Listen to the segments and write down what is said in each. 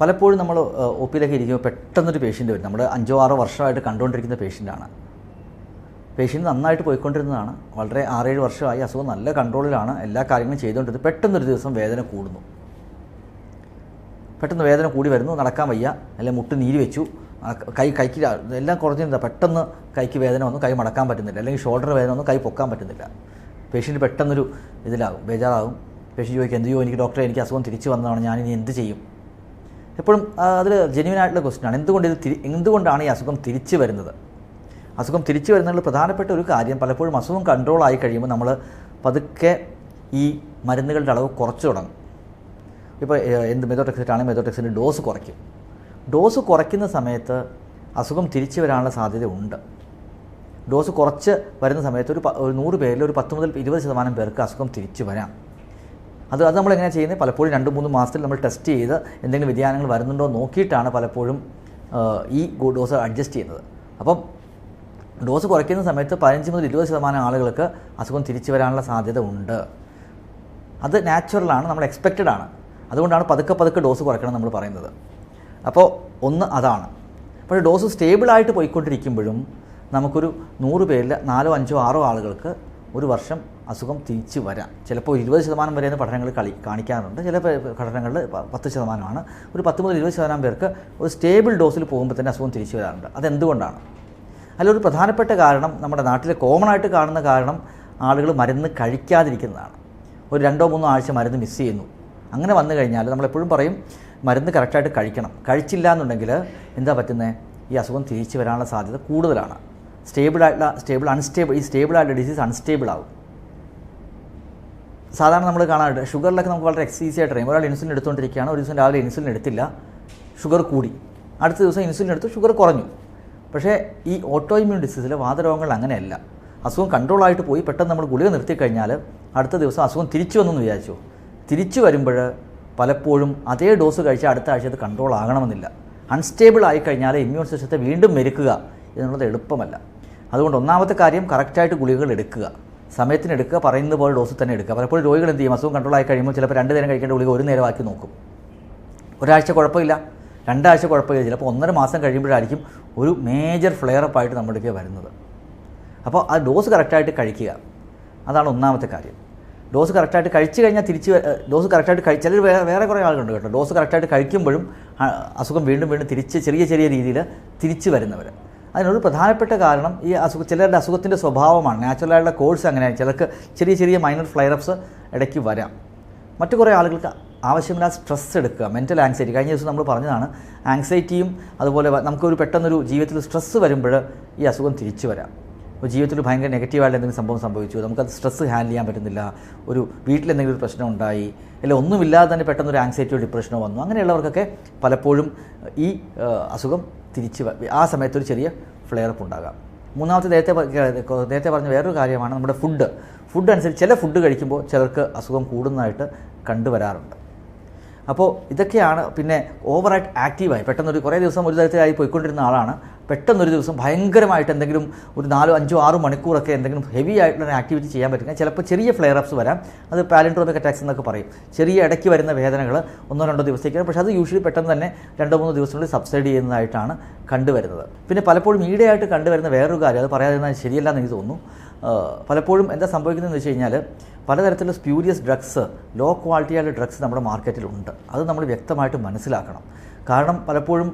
പലപ്പോഴും നമ്മൾ ഒ പിയിലൊക്കെ ഇരിക്കുമ്പോൾ പെട്ടെന്നൊരു പേഷ്യന്റ് വരും. നമ്മൾ അഞ്ചോ ആറോ വർഷമായിട്ട് കണ്ടുകൊണ്ടിരിക്കുന്ന പേഷ്യന്റാണ് പേഷ്യന്റ് നന്നായിട്ട് പോയിക്കൊണ്ടിരുന്നതാണ്. വളരെ ആറേഴ് വർഷമായി അസുഖം നല്ല കൺട്രോളിലാണ് എല്ലാ കാര്യങ്ങളും ചെയ്തുകൊണ്ടിരുന്നത് പെട്ടെന്നൊരു ദിവസം വേദന കൂടുന്നു. പെട്ടെന്ന് വേദന കൂടി വരുന്നു. നടക്കാൻ വയ്യ. അല്ലെങ്കിൽ മുട്ട് നീര് വെച്ചു. കൈ കൈക്ക് എല്ലാം കുറഞ്ഞിരുന്ന പെട്ടെന്ന് കൈക്ക് വേദന വന്നു. കൈ മടക്കാൻ പറ്റുന്നില്ല. അല്ലെങ്കിൽ ഷോൾഡർ വേദന വന്നു. കൈ പൊക്കാൻ പറ്റുന്നില്ല. പേഷ്യന്റ് പെട്ടെന്നൊരു ഇതിലാകും. ബേജാറാകും. പേഷ്യന്റ് ചോദിക്കും എന്ത് ചെയ്യും എനിക്ക് ഡോക്ടറെ എനിക്ക് അസുഖം തിരിച്ചു വന്നതാണ്. ഞാനിനി എന്ത് ചെയ്യും? എപ്പോഴും അതിൽ ജെന്യൂൻ ആയിട്ടുള്ള ക്വസ്റ്റ്യൻ ആണ്. എന്തുകൊണ്ട് ഇത് തിരി എന്തുകൊണ്ടാണ് ഈ അസുഖം തിരിച്ചു വരുന്നത്? അസുഖം തിരിച്ചു വരുന്നതിൽ പ്രധാനപ്പെട്ട ഒരു കാര്യം പലപ്പോഴും അസുഖം കൺട്രോൾ ആയി കഴിയുമ്പോൾ നമ്മൾ പതുക്കെ ഈ മരുന്നുകളുടെ അളവ് കുറച്ചു തുടങ്ങും. ഇപ്പോൾ എന്ത് മെതോടെക്സിറ്റ് ആണെങ്കിൽ മെതോടെക്സിന്റെ ഡോസ് കുറയ്ക്കും. ഡോസ് കുറയ്ക്കുന്ന സമയത്ത് അസുഖം തിരിച്ചു വരാനുള്ള സാധ്യത ഉണ്ട്. ഡോസ് കുറച്ച് വരുന്ന സമയത്ത് ഒരു ഒരു നൂറ് പേരിൽ ഒരു പത്ത് മുതൽ ഇരുപത് ശതമാനം പേർക്ക് അസുഖം തിരിച്ചു വരാം. അത് അത് നമ്മൾ എങ്ങനെയാണ് ചെയ്യുന്നത്? പലപ്പോഴും രണ്ട് മൂന്ന് മാസത്തിൽ നമ്മൾ ടെസ്റ്റ് ചെയ്ത് എന്തെങ്കിലും വ്യതിയാനങ്ങൾ വരുന്നുണ്ടോ നോക്കിയിട്ടാണ് പലപ്പോഴും ഈ ഡോസ് അഡ്ജസ്റ്റ് ചെയ്യുന്നത്. അപ്പം ഡോസ് കുറയ്ക്കുന്ന സമയത്ത് പതിനഞ്ച് മുതൽ ഇരുപത് ശതമാനം ആളുകൾക്ക് അസുഖം തിരിച്ചു വരാനുള്ള സാധ്യത ഉണ്ട്. അത് നാച്ചുറലാണ് നമ്മൾ എക്സ്പെക്റ്റഡ് ആണ്. അതുകൊണ്ടാണ് പതുക്കെ പതുക്കെ ഡോസ് കുറയ്ക്കണം നമ്മൾ പറയുന്നത്. അപ്പോൾ ഒന്ന് അതാണ്. പക്ഷേ ഡോസ് സ്റ്റേബിളായിട്ട് പോയിക്കൊണ്ടിരിക്കുമ്പോഴും നമുക്കൊരു നൂറ് പേരിൽ നാലോ അഞ്ചോ ആറോ ആളുകൾക്ക് ഒരു വർഷം അസുഖം തിരിച്ചു വരാം. ചിലപ്പോൾ ഇരുപത് ശതമാനം വരെ പഠനങ്ങൾ കളി കാണിക്കാറുണ്ട്. ചില പഠനങ്ങളിൽ പത്ത് ശതമാനമാണ്. ഒരു പത്ത് മുതൽ ഇരുപത് ശതമാനം പേർക്ക് ഒരു സ്റ്റേബിൾ ഡോസിൽ പോകുമ്പോൾ തന്നെ അസുഖം തിരിച്ചു വരാറുണ്ട്. അതെന്തുകൊണ്ടാണ്? ഒരു പ്രധാനപ്പെട്ട കാരണം നമ്മുടെ നാട്ടിൽ കോമൺ ആയിട്ട് കാണുന്ന കാരണം ആളുകൾ മരുന്ന് കഴിക്കാതിരിക്കുന്നതാണ്. ഒരു രണ്ടോ മൂന്നോ ആഴ്ച മരുന്ന് മിസ് ചെയ്യുന്നു. അങ്ങനെ വന്നു കഴിഞ്ഞാൽ നമ്മളെപ്പോഴും പറയും മരുന്ന് കറക്റ്റായിട്ട് കഴിക്കണം. കഴിച്ചില്ല എന്നുണ്ടെങ്കിൽ എന്താ പറ്റുന്നത് ഈ അസുഖം തിരിച്ചു വരാനുള്ള സാധ്യത കൂടുതലാണ്. സ്റ്റേബിൾ ആയിട്ടുള്ള സ്റ്റേബിൾ അൺസ്റ്റേബിൾ ഈ സ്റ്റേബിൾ ആയിട്ടുള്ള ഡിസീസ് അൺസ്റ്റേബിൾ ആവും. സാധാരണ നമ്മൾ കാണാറുണ്ട്. ഷുഗറിലൊക്കെ നമുക്ക് വളരെ എക്സൈസ് ആയിട്ട് അറിയാം ഒരാൾ ഇൻസുലിൻ എടുത്തുകൊണ്ടിരിക്കുകയാണ്. ഒരു ദിവസം രാവിലെ ഇൻസുലിൻ എടുത്തില്ല. ഷുഗർ കൂടി. അടുത്ത ദിവസം ഇൻസുലിൻ എടുത്തു. ഷുഗർ കുറഞ്ഞു. പക്ഷേ ഈ ഓട്ടോ ഇമ്മ്യൂൺ ഡിസീസിലെ വാതരോഗങ്ങൾ അങ്ങനെയല്ല. അസുഖം കൺട്രോൾ ആയിട്ട് പോയി. പെട്ടെന്ന് നമ്മൾ ഗുളിക നിർത്തി കഴിഞ്ഞാൽ അടുത്ത ദിവസം അസുഖം തിരിച്ചു വന്നെന്ന് വിചാരിച്ചു? തിരിച്ചു വരുമ്പോൾ പലപ്പോഴും അതേ ഡോസ് കഴിച്ചാൽ അടുത്ത ആഴ്ച അത് കൺട്രോൾ ആകണമെന്നില്ല. അൺസ്റ്റേബിൾ ആയി കഴിഞ്ഞാൽ ഇമ്മ്യൂൺ സിസ്റ്റത്തെ വീണ്ടും മെരുക്കുക എന്നുള്ളത് എളുപ്പമല്ല. അതുകൊണ്ട് ഒന്നാമത്തെ കാര്യം കറക്റ്റായിട്ട് ഗുളികകൾ എടുക്കുക. സമയത്തിന് എടുക്കുക പറയുന്നത് പോലെ ഡോസ് തന്നെ എടുക്കുക. പലപ്പോഴും രോഗികൾ എന്ത് ചെയ്യും? അസുഖം കൺട്രോൾ ആയി കഴിയുമ്പോൾ ചിലപ്പോൾ രണ്ട് നേരം കഴിക്കേണ്ട ഗുളിക ഒരു നേരം നേരമാക്കി നോക്കും. ഒരാഴ്ച കുഴപ്പമില്ല. രണ്ടാഴ്ച കുഴപ്പമില്ല. ചിലപ്പോൾ ഒന്നര മാസം കഴിയുമ്പോഴായിരിക്കും ഒരു മേജർ ഫ്ലെയറപ്പ് ആയിട്ട് നമ്മളിലേക്ക് വരുന്നത്. അപ്പോൾ ആ ഡോസ് കറക്റ്റായിട്ട് കഴിക്കുക. അതാണ് ഒന്നാമത്തെ കാര്യം. ഡോസ് കറക്റ്റായിട്ട് കഴിച്ചു കഴിഞ്ഞാൽ തിരിച്ച് ഡോസ് കറക്റ്റായിട്ട് കഴി ചിലർ വേറെ വേറെ കുറേ ആളുകളുണ്ട് കേട്ടോ. ഡോസ് കറക്റ്റായിട്ട് കഴിക്കുമ്പോഴും അസുഖം വീണ്ടും വീണ്ടും തിരിച്ച് ചെറിയ ചെറിയ രീതിയിൽ തിരിച്ചു വരുന്നവർ അതിനൊരു പ്രധാനപ്പെട്ട കാരണം ഈ അസുഖ ചിലരുടെ അസുഖത്തിന്റെ സ്വഭാവമാണ്. നാച്ചുറലായിട്ടുള്ള കോഴ്സ് അങ്ങനെയാണ്. ചിലർക്ക് ചെറിയ ചെറിയ മൈനർ ഫ്ലയറപ്സ് ഇടയ്ക്ക് വരാം. മറ്റു കുറേ ആളുകൾക്ക് ആവശ്യമില്ലാത്ത സ്ട്രെസ് എടുക്കുക മെന്റൽ ആങ്സൈറ്റി കഴിഞ്ഞ ദിവസം നമ്മൾ പറഞ്ഞതാണ് ആങ്സൈറ്റിയും അതുപോലെ നമുക്കൊരു പെട്ടെന്നൊരു ജീവിതത്തിൽ സ്ട്രെസ്സ് വരുമ്പോൾ ഈ അസുഖം തിരിച്ചു വരാം. ഇപ്പോൾ ജീവിതത്തിൽ ഭയങ്കര നെഗറ്റീവായിട്ട് എന്തെങ്കിലും സംഭവം സംഭവിച്ചു നമുക്കത് സ്ട്രെസ്സ് ഹാൻഡിൽ ചെയ്യാൻ പറ്റുന്നില്ല ഒരു വീട്ടിൽ എന്തെങ്കിലും ഒരു പ്രശ്നം ഉണ്ടായി അല്ലെ ഒന്നുമില്ലാതെ തന്നെ പെട്ടെന്നൊരു ആങ്സൈറ്റിയോ ഡിപ്രഷനോ വന്നു അങ്ങനെയുള്ളവർക്കൊക്കെ പലപ്പോഴും ഈ അസുഖം തിരിച്ച് ആ സമയത്തൊരു ചെറിയ ഫ്ലെയർ അപ്പ് ഉണ്ടാകാം. മൂന്നാമത്തെ നേരത്തെ നേരത്തെ പറഞ്ഞ വേറൊരു കാര്യമാണ് നമ്മുടെ ഫുഡ് ഫുഡ് അനുസരിച്ച് ചില ഫുഡ് കഴിക്കുമ്പോൾ ചിലർക്ക് അസുഖം കൂടുന്നതായിട്ട് കണ്ടുവരാറുണ്ട്. അപ്പോൾ ഇതൊക്കെയാണ് പിന്നെ ഓവറായിട്ട് ആക്റ്റീവായി പെട്ടെന്നൊരു കുറേ ദിവസം ഒരു തരത്തിലായി പോയിക്കൊണ്ടിരുന്ന ആളാണ്. പെട്ടെന്നൊരു ദിവസം ഭയങ്കരമായിട്ട് എന്തെങ്കിലും ഒരു നാലോ അഞ്ചോ ആറോ മണിക്കൂറൊക്കെ എന്തെങ്കിലും ഹെവി ആയിട്ടുള്ള ആക്ടിവിറ്റി ചെയ്യാൻ പറ്റില്ല ചിലപ്പോൾ ചെറിയ ഫ്ലെയർ അപ്സ് വരാം. അത് പാലൻട്രോമിക് അറ്റാക്സ് എന്നൊക്കെ പറയും. ചെറിയ ഇടയ്ക്ക് വരുന്ന വേദനകൾ ഒന്നോ രണ്ടോ ദിവസത്തേക്കാണ്. പക്ഷേ അത് യൂഷ്വലി പെട്ടെന്ന് തന്നെ രണ്ടോ മൂന്നോ ദിവസത്തിനുള്ളിൽ സബ്സൈഡ് ചെയ്യുന്നതായിട്ടാണ് കണ്ടുവരുന്നത്. പിന്നെ പലപ്പോഴും ഈടെയായിട്ട് കണ്ടുവരുന്ന വേറൊരു കാര്യം അത് പറയാതിരുന്നാൽ ശരിയല്ല എന്ന് എനിക്ക് തോന്നുന്നു. പലപ്പോഴും എന്താ സംഭവിക്കുന്നതെന്ന് വെച്ച് കഴിഞ്ഞാൽ പലതരത്തിലുള്ള സ്പ്യൂരിയസ് ഡ്രഗ്സ് ലോ ക്വാളിറ്റിയായുള്ള ഡ്രഗ്സ് നമ്മുടെ മാർക്കറ്റിലുണ്ട് അത് നമ്മൾ വ്യക്തമായിട്ട് മനസ്സിലാക്കണം. കാരണം പലപ്പോഴും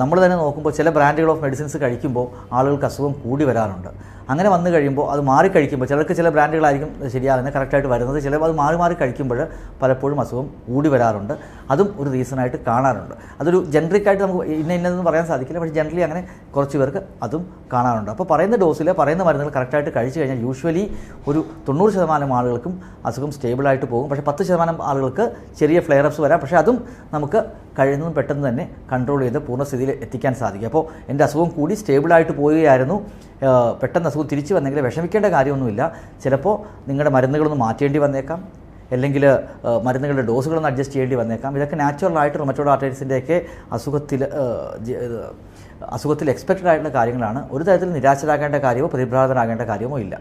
നമ്മൾ തന്നെ നോക്കുമ്പോൾ ചില ബ്രാൻഡുകൾ ഓഫ് മെഡിസിൻസ് കഴിക്കുമ്പോൾ ആളുകൾക്ക് അസുഖം കൂടി വരാറുണ്ട്. അങ്ങനെ വന്നു കഴിയുമ്പോൾ അത് മാറി കഴിക്കുമ്പോൾ ചിലർക്ക് ചില ബ്രാൻഡുകളായിരിക്കും ശരിയാകുന്നത് കറക്റ്റായിട്ട് വരുന്നത്. ചിലപ്പോൾ അത് മാറി മാറി കഴിക്കുമ്പോൾ പലപ്പോഴും അസുഖം കൂടി വരാറുണ്ട്. അതും ഒരു റീസണായിട്ട് കാണാറുണ്ട്. അതൊരു ജനറിക്കായിട്ട് നമുക്ക് ഇന്ന ഇന്നതെന്ന് പറയാൻ സാധിക്കില്ല. പക്ഷേ ജനറലി അങ്ങനെ കുറച്ച് പേർക്ക് അതും കാണാറുണ്ട്. അപ്പോൾ പറയുന്ന ഡോസിൽ പറയുന്ന മരുന്നുകൾ കറക്റ്റായിട്ട് കഴിച്ചു കഴിഞ്ഞാൽ യൂഷ്വലി ഒരു തൊണ്ണൂറ് ശതമാനം ആളുകൾക്കും അസുഖം സ്റ്റേബിളായിട്ട് പോകും. പക്ഷേ പത്ത് ശതമാനം ആളുകൾക്ക് ചെറിയ ഫ്ലെയർ അപ്സ് വരാം. പക്ഷേ അതും നമുക്ക് കഴിയുന്നതും പെട്ടെന്ന് തന്നെ കൺട്രോൾ ചെയ്ത് പൂർണസ്ഥിതിയിൽ എത്തിക്കാൻ സാധിക്കും. അപ്പോൾ എന്റെ അസുഖം കൂടി സ്റ്റേബിളായിട്ട് പോവുകയായിരുന്നു. പെട്ടെന്ന് അസുഖം തിരിച്ചു വന്നെങ്കിൽ വിഷമിക്കേണ്ട കാര്യമൊന്നുമില്ല. ചിലപ്പോൾ നിങ്ങളുടെ മരുന്നുകളൊന്ന് മാറ്റേണ്ടി വന്നേക്കാം. അല്ലെങ്കിൽ മരുന്നുകളുടെ ഡോസുകളൊന്ന് അഡ്ജസ്റ്റ് ചെയ്യേണ്ടി വന്നേക്കാം. ഇതൊക്കെ നാച്ചുറലായിട്ട് റൊമറ്റോഡ് ആർട്ടൈറ്റിസിന്റെയൊക്കെ അസുഖത്തിൽ അസുഖത്തിൽ എക്സ്പെക്റ്റഡ് ആയിട്ടുള്ള കാര്യങ്ങളാണ്. ഒരു തരത്തിൽ നിരാശരാകേണ്ട കാര്യമോ പരിഭ്രാന്തരാകേണ്ട കാര്യമോ ഇല്ല.